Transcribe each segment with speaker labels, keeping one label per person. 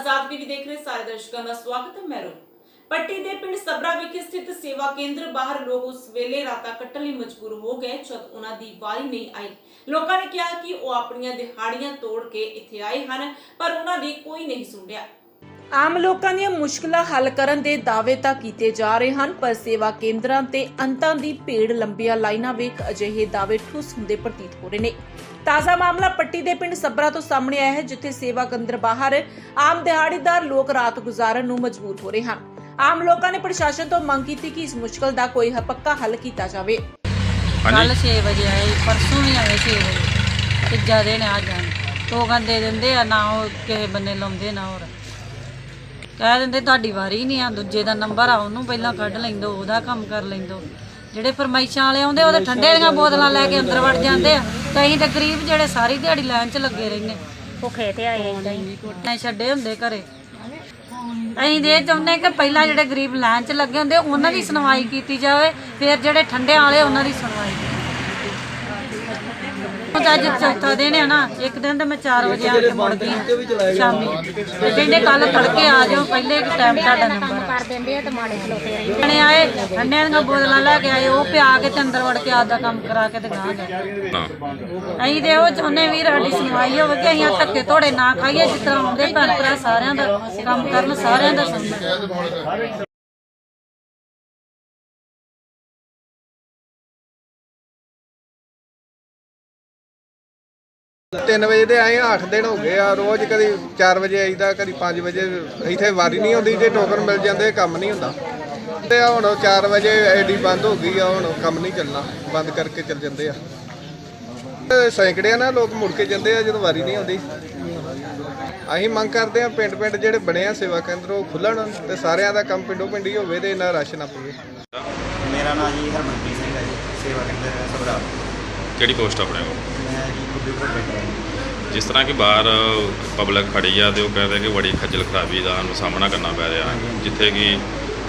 Speaker 1: ਆਜ਼ਾਦ TV ਦੇਖ ਰਹੇ ਸਾਰੇ ਦਰਸ਼ਕਾਂ ਦਾ ਸਵਾਗਤ ਹੈ, ਮੈਂ ਪੱਟੀ ਦੇ ਪਿੰਡ ਸਬਰਾ ਵਿਖੇ ਸਥਿਤ ਸੇਵਾ ਕੇਂਦਰ ਬਾਹਰ ਲੋਕ ਉਸ ਵੇਲੇ ਰਾਤਾਂ ਕੱਟਣ ਲਈ ਮਜਬੂਰ ਹੋ ਗਏ ਜਦ ਉਹਨਾਂ ਦੀ ਵਾਰੀ ਨਹੀਂ ਆਈ। ਲੋਕਾਂ ਨੇ ਕਿਹਾ ਕਿ ਉਹ ਆਪਣੀਆਂ ਦਿਹਾੜੀਆਂ ਤੋੜ ਕੇ ਇੱਥੇ ਆਏ ਹਨ, ਪਰ ਉਹਨਾਂ ਦੀ ਕੋਈ ਨਹੀਂ ਸੁਣਿਆ। ਆਮ ਲੋਕਾਂ ਦੀਆਂ ਮੁਸ਼ਕਲਾਂ ਹੱਲ ਕਰਨ ਦੇ ਦਾਅਵੇ ਤਾਂ ਕੀਤੇ ਜਾ ਰਹੇ ਹਨ ਪਰ ਸੇਵਾ ਕੇਂਦਰਾਂ ਤੇ ਅੰਤਾਂ ਦੀ ਭੀੜ ਲੰਬੀਆਂ ਲਾਈਨਾਂ ਵੇਖ ਅਜਿਹੇ ਦਾਅਵੇ ਠੁੱਸ ਹੁੰਦੇ ਪ੍ਰਤੀਤ ਹੋ ਰਹੇ ਨੇ। ਤਾਜ਼ਾ ਮਾਮਲਾ ਪੱਟੀ ਦੇ ਪਿੰਡ ਸਬਰਾ ਤੋਂ ਸਾਹਮਣੇ ਆਇਆ ਹੈ ਜਿੱਥੇ ਸੇਵਾ ਕੇਂਦਰ ਬਾਹਰ ਆਮ ਦਿਹਾੜੀਦਾਰ ਲੋਕ ਰਾਤ ਗੁਜ਼ਾਰਨ ਨੂੰ ਮਜਬੂਰ ਹੋ ਰਹੇ ਹਨ। ਆਮ ਲੋਕਾਂ ਨੇ ਪ੍ਰਸ਼ਾਸਨ ਤੋਂ ਮੰਗ ਕੀਤੀ ਕਿ ਇਸ ਮੁਸ਼ਕਲ ਦਾ ਕੋਈ ਹ- ਪੱਕਾ ਹੱਲ ਕੀਤਾ ਜਾਵੇ।
Speaker 2: ਕੱਲ
Speaker 3: ਹਾਂਜੀ
Speaker 2: 6 ਵਜੇ ਆਏ ਪਰਸੋਂ ਵੀ ਆਏ 6 ਵਜੇ। ਤੀਜਾ ਦਿਨ ਆ ਜਾਣ। ਟੋਕਨ ਦੇ ਦਿੰਦੇ ਆ ਨਾ ਉਹ ਕਿਸੇ ਬੰਨੇ ਲਾਉਂਦੇ ਨਾ ਹੋਰ। ਕਹਿ ਦਿੰਦੇ ਤੁਹਾਡੀ ਵਾਰੀ ਨਹੀਂ ਆ ਦੂਜੇ ਦਾ ਨੰਬਰ ਆ ਉਹਨੂੰ ਪਹਿਲਾਂ ਕੱਢ ਲੈਂਦੋ ਉਹਦਾ ਕੰਮ ਕਰ ਲੈਂਦੋ। ਜਿਹੜੇ ਫਰਮਾਈਸ਼ਾਂ ਵਾਲੇ ਆਉਂਦੇ ਉਹਦੇ ਠੰਡੇ ਦੀਆਂ ਬੋਤਲਾਂ ਲੈ ਕੇ ਅੰਦਰ ਵੜ ਜਾਂਦੇ ਆ। ਤੇ ਅਸੀਂ ਤਾਂ ਗਰੀਬ ਜਿਹੜੇ ਸਾਰੀ ਦਿਹਾੜੀ ਲਾਈਨ 'ਚ ਲੱਗੇ ਰਹਿੰਦੇ।
Speaker 4: ਭੁੱਖੇ ਤੇ ਆਏ
Speaker 2: ਨਹੀਂ ਛੱਡੇ ਹੁੰਦੇ ਘਰੇ। ਅਸੀਂ ਦੇ ਚਾਹੁੰਦੇ ਕਿ ਪਹਿਲਾਂ ਜਿਹੜੇ ਗਰੀਬ ਲਾਈਨ 'ਚ ਲੱਗੇ ਹੁੰਦੇ ਉਹਨਾਂ ਦੀ ਸੁਣਵਾਈ ਕੀਤੀ ਜਾਵੇ ਫਿਰ ਜਿਹੜੇ ਠੰਡਿਆਂ ਵਾਲੇ ਉਹਨਾਂ ਦੀ ਸੁਣਵਾਈ ਅੱਜ ਚੌਥਾ ਦਿਨ ਹੈ ਨਾ ਇੱਕ ਦਿਨ ਤਾਂ ਮੈਂ 4 ਵਜੇ ਆ ਕੇ ਮੁੜ ਗਈ ਸ਼ਾਮੀ। ਤੇ ਕਹਿੰਦੇ ਕੱਲ ਤੜਕੇ ਆ ਜਾਓ ਪਹਿਲੇ ਟਾਈਮ ਤੁਹਾਡਾ ਨੰਬਰ
Speaker 4: ਕਰ ਦਿੰਦੇ ਆ ਤੇ ਮਾੜੇ ਖਲੋਤੇ ਰਹੀ
Speaker 2: ਜਣੇ ਆਏ ਠੰਡਿਆਂ ਦੀਆਂ ਬੋਤਲਾਂ ਲੈ ਕੇ ਆਏ ਉਹ ਪਿਆ ਕੇ ਤੇ ਅੰਦਰ ਵੜ ਕੇ ਆਪਦਾ ਕੰਮ ਕਰਾ ਕੇ ਤੇ ਗਾਂ ਗਏ।
Speaker 3: ਨਾ
Speaker 2: ਅਸੀਂ ਤੇ ਉਹ ਚਾਹੁੰਦੇ ਵੀਰ ਸਾਡੀ ਸੁਣਵਾਈ ਹੋਵੇ ਕਿ ਅਸੀਂ ਆਹ ਧੱਕੇ ਧੋੜੇ ਨਾ ਖਾਈਏ ਜਿਸ ਤਰ੍ਹਾਂ ਆਉਂਦੇ ਭੈਣ ਭਰਾ ਸਾਰਿਆਂ ਦਾ ਕੰਮ ਕਰਨ ਸਾਰਿਆਂ ਦਾ ਸੁਣਨ।
Speaker 5: ਤਿੰਨ ਵਜੇ ਦੇ ਆਏ 8 ਦਿਨ ਹੋ ਗਏ ਆ, ਰੋਜ਼ ਕਦੀ 4 ਵਜੇ ਆਈਦਾ, ਕਦੀ 5 ਵਜੇ, ਇੱਥੇ ਵਾਰੀ ਨਹੀਂ ਹੁੰਦੀ ਜੇ ਟੋਕਨ ਮਿਲ ਜਾਂਦੇ, ਕੰਮ ਨਹੀਂ ਹੁੰਦਾ। ਤੇ ਹੁਣ 4 ਵਜੇ ਐਡੀ ਬੰਦ ਹੋ ਗਈ ਆ, ਹੁਣ ਕੰਮ ਨਹੀਂ ਚੱਲਣਾ, ਬੰਦ ਕਰਕੇ ਚੱਲ ਜਾਂਦੇ ਆ। ਸੈਂਕੜਿਆਂ ਨਾਲ ਲੋਕ ਮੁੜ ਕੇ ਜਾਂਦੇ ਆ, ਜਦੋਂ ਵਾਰੀ ਨਹੀਂ ਆਉਂਦੀ। ਅਸੀਂ ਮੰਗ ਕਰਦੇ ਆ ਪਿੰਡ ਪਿੰਡ ਜਿਹੜੇ ਬਣੇ ਆ ਸੇਵਾ ਕੇਂਦਰ, ਉਹ ਖੁੱਲਣ ਤੇ ਸਾਰਿਆਂ ਦਾ ਕੰਮ ਪਿੰਡੋਂ ਪਿੰਡੀ ਹੋਵੇ ਤੇ ਇਹਨਾਂ ਰਸ਼ ਨਾ ਪਵੇ।
Speaker 6: ਮੇਰਾ ਨਾਮ ਜੀ ਹਰਮਨਪ੍ਰੀਤ ਸਿੰਘ ਹੈ ਜੀ, ਸੇਵਾ ਕੇਂਦਰ ਸਭਰਾ
Speaker 3: ਕਿਹੜੀ ਪੋਸਟ ਆਪਣੇ ਕੋਲ
Speaker 6: ਮੈਂ ਜੀ ਕੰਪਿਊਟਰ ਬੈਠਾ ਹਾਂ।
Speaker 3: ਜਿਸ ਤਰ੍ਹਾਂ ਕਿ ਬਾਹਰ ਪਬਲਿਕ ਖੜੀ ਆ ਤੇ ਉਹ ਕਹਿੰਦੇ ਕਿ ਬੜੀ ਖੱਜਲ ਖਰਾਬੀ ਦਾ ਸਾਨੂੰ ਸਾਹਮਣਾ ਕਰਨਾ ਪੈ ਰਿਹਾ। ਜਿੱਥੇ ਕਿ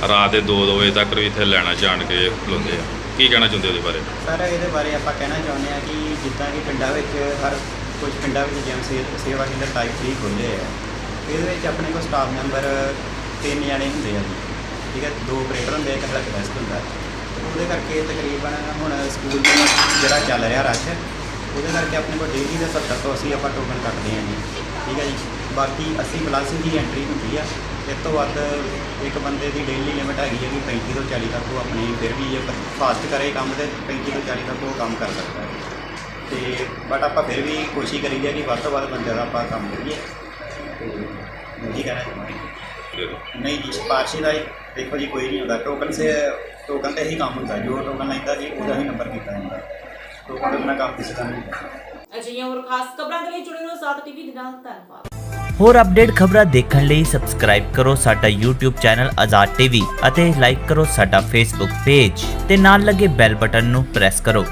Speaker 3: ਰਾਤ ਦੇ 2-2 ਵਜੇ ਤੱਕ ਵੀ ਇੱਥੇ ਲੈਣਾ ਜਾਣ ਕੇ ਖਲੋਂਦੇ ਆ। ਕੀ ਕਹਿਣਾ ਚਾਹੁੰਦੇ ਉਹਦੇ ਬਾਰੇ?
Speaker 6: ਸਰ ਇਹਦੇ ਬਾਰੇ ਆਪਾਂ ਕਹਿਣਾ ਚਾਹੁੰਦੇ ਆ ਕਿ ਜਿੱਦਾਂ ਕਿ ਪਿੰਡਾਂ ਵਿੱਚ ਹਰ ਕੁਝ ਪਿੰਡਾਂ ਵਿੱਚ ਸੇ ਸੇਵਾ ਕੇਂਦਰ ਟਾਈਪ 3 ਖੁੱਲ੍ਹੇ ਆ। ਇਹਦੇ ਵਿੱਚ ਆਪਣੇ ਕੋਲ ਸਟਾਫ ਮੈਂਬਰ ਤਿੰਨ ਜਣੇ ਹੁੰਦੇ ਆ ਜੀ। ਠੀਕ ਹੈ ਦੋ ਆਪਰੇਟਰ ਹੁੰਦੇ ਆ ਇੱਕ ਹੈਲਪ ਡੈਸਕ ਹੁੰਦਾ। ਉਹਦੇ ਕਰਕੇ ਤਕਰੀਬਨ ਹੁਣ ਸਕੂਲ ਦਾ ਜਿਹੜਾ ਚੱਲ ਰਿਹਾ ਰਸ਼ ਉਹਦੇ ਕਰਕੇ ਆਪਣੇ ਕੋਲ ਡੇਲੀ ਦੇ 70 ਤੋਂ 80 ਆਪਾਂ ਟੋਕਨ ਕੱਟਦੇ ਆ ਜੀ। ਠੀਕ ਹੈ ਜੀ। ਬਾਕੀ 80 ਪਲੱਸ ਦੀ ਐਂਟਰੀ ਹੁੰਦੀ ਆ। ਇਸ ਤੋਂ ਵੱਧ ਇੱਕ ਬੰਦੇ ਦੀ ਡੇਲੀ ਲਿਮਿਟ ਹੈਗੀ ਹੈ ਕਿ 35 ਤੋਂ 40 ਤੱਕ ਉਹ ਆਪਣੀ ਫਿਰ ਵੀ ਜੇ ਫਾਸਟ ਕਰੇ ਕੰਮ ਤੇ 35 ਤੋਂ 40 ਤੱਕ ਉਹ ਕੰਮ ਕਰ ਸਕਦਾ ਹੈ। ਤੇ ਬਟ ਆਪਾਂ ਫਿਰ ਵੀ ਕੋਸ਼ਿਸ਼ ਕਰੀਦੀ ਹੈ ਕਿ ਵੱਧ ਤੋਂ ਵੱਧ ਬੰਦੇ ਦਾ ਆਪਾਂ ਕੰਮ ਕਰੀਏ। ਤੇ ਮੈਂ ਕੀ ਕਹਿਣਾ ਚਾਹੁੰਦਾ ਨਹੀਂ ਜੀ ਸਿਫਾਰਸ਼ੀ ਦਾ ਹੀ ਦੇਖੋ ਜੀ ਕੋਈ ਨਹੀਂ ਹੁੰਦਾ। ਟੋਕਨ ਸੇ ਟੋਕਨ ਤੇ ਹੀ ਕੰਮ ਹੁੰਦਾ ਜੋ ਟੋਕਨ ਲੈਂਦਾ ਜੀ ਉਹਦਾ ਹੀ ਨੰਬਰ ਕੀਤਾ ਜਾਂਦਾ। ਟੋਕਨ ਦੇ ਬਿਨਾਂ ਕੰਮ ਕਿਸੇ ਦਾ ਨਹੀਂ ਹੁੰਦਾ।
Speaker 1: ਅਜਿਹੀਆਂ ਹੋਰ ਖਾਸ ਖਬਰਾਂ ਦੇ ਲਈ ਜੁੜੇ ਰਹੋ ਆਜ਼ਾਦ ਟੀਵੀ ਦੇ ਨਾਲ ਧੰਨਵਾਦ।
Speaker 7: ਹੋਰ ਅਪਡੇਟ ਖਬਰਾਂ ਦੇਖਣ ਲਈ ਸਬਸਕ੍ਰਾਈਬ ਕਰੋ ਸਾਡਾ YouTube ਚੈਨਲ ਆਜ਼ਾਦ ਟੀਵੀ ਅਤੇ ਲਾਈਕ ਕਰੋ ਸਾਡਾ Facebook ਪੇਜ ਤੇ ਨਾਲ ਲੱਗੇ ਬੈਲ ਬਟਨ ਨੂੰ ਪ੍ਰੈਸ ਕਰੋ।